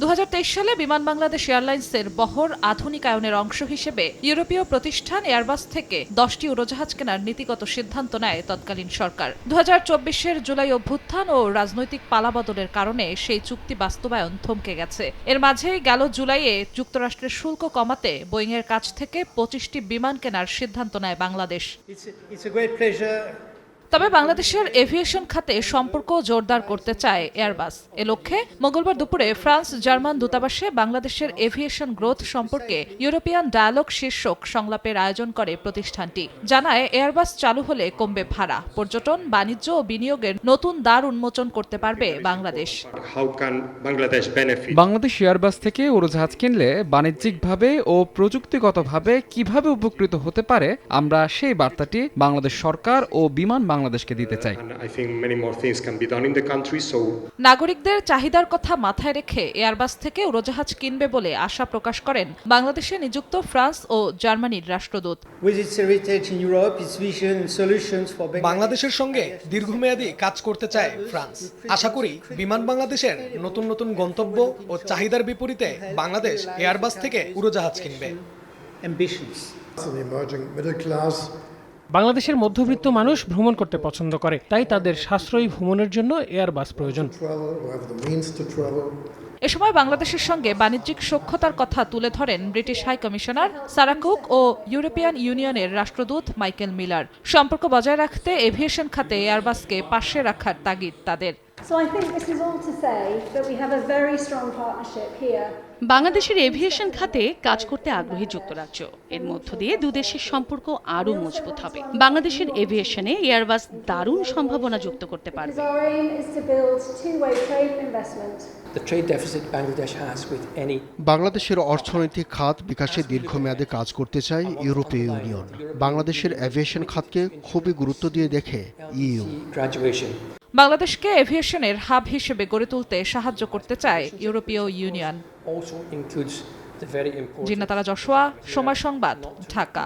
দু হাজার তেইশ সালে বিমান বাংলাদেশ এয়ারলাইন্সের বহর আধুনিকায়নের অংশ হিসেবে ইউরোপীয় প্রতিষ্ঠান এয়ারবাস থেকে দশটি উড়োজাহাজ কেনার নীতিগত সিদ্ধান্ত নেয় তৎকালীন সরকার। দু হাজার জুলাই অভ্যুত্থান ও রাজনৈতিক পালাবদলের কারণে সেই চুক্তি বাস্তবায়ন থমকে গেছে। এর মাঝেই গেল জুলাইয়ে যুক্তরাষ্ট্রের শুল্ক কমাতে বোয়িংয়ের কাছ থেকে পঁচিশটি বিমান কেনার সিদ্ধান্ত নেয় বাংলাদেশ। তবে বাংলাদেশের এভিয়েশন খাতে সম্পর্ক জোরদার করতে চায় এয়ারবাস। এ লক্ষ্যে মঙ্গলবার দুপুরে ফ্রান্স জার্মান দূতাবাসে বাংলাদেশের এভিয়েশন গ্রোথ সম্পর্কে ইউরোপিয়ান ডায়ালগ শীর্ষক সংলাপের আয়োজন করে প্রতিষ্ঠানটি। জানায় এয়ারবাস চালু হলে কমবে ভাড়া পর্যটন বাণিজ্য ও বিনিয়োগের নতুন দ্বার উন্মোচন করতে পারবে বাংলাদেশ? বাংলাদেশ এয়ারবাস থেকে উড়োজাহাজ কিনলে বাণিজ্যিকভাবে ও প্রযুক্তিগতভাবে কীভাবে উপকৃত হতে পারে আমরা সেই বার্তাটি বাংলাদেশ সরকার ও বিমান বাংলাদেশকে দিতে চাই নাগরিকদের চাহিদার কথা মাথায় রেখে এয়ারবাস থেকে উড়োজাহাজ কিনবে বলে আশা প্রকাশ করেন বাংলাদেশে নিযুক্ত ফ্রান্স ও জার্মানির রাষ্ট্রদূত its its. বাংলাদেশের সঙ্গে দীর্ঘমেয়াদী কাজ করতে চায় ফ্রান্স আশা করি বিমান বাংলাদেশের নতুন নতুন গন্তব্য ও চাহিদার বিপরীতে বাংলাদেশ এয়ারবাস থেকে উড়োজাহাজ কিনবে ambitions. an emerging middle class বাংলাদেশের মধ্যবিত্ত মানুষ ভ্রমণ করতে পছন্দ করে তাই তাদের সাশ্রয়ী ভ্রমণের জন্য এয়ারবাস প্রয়োজন। এ সময় বাংলাদেশের সঙ্গে বাণিজ্যিক সক্ষতার কথা তুলে ধরেন British high commissioner Sarah Cook ও ইউরোপিয়ান ইউনিয়নের রাষ্ট্রদূত মাইকেল মিলার। সম্পর্ক বজায় রাখতে এভিয়েশন খাতে এয়ারবাসকে পাশে রাখার তাগিদ তাদের. বাংলাদেশের এভিয়েশন খাতে কাজ করতে আগ্রহী যুক্তরাজ্য। এর মধ্য দিয়ে দুদেশের সম্পর্ক আরও মজবুত হবে। বাংলাদেশের এভিয়েশনে এয়ারবাস দারুণ সম্ভাবনা যুক্ত করতে পারবে। বাংলাদেশের অর্থনৈতিক খাত বিকাশে দীর্ঘমেয়াদে কাজ করতে চায় ইউরোপীয় ইউনিয়ন। বাংলাদেশের এভিয়েশন খাতকে খুবই গুরুত্ব দিয়ে দেখে ইউ বাংলাদেশকে এভিয়েশনের হাব হিসেবে গড়ে তুলতে সাহায্য করতে চায় ইউরোপীয় ইউনিয়ন। জিনাতারা যশোয়া সময় সংবাদ ঢাকা।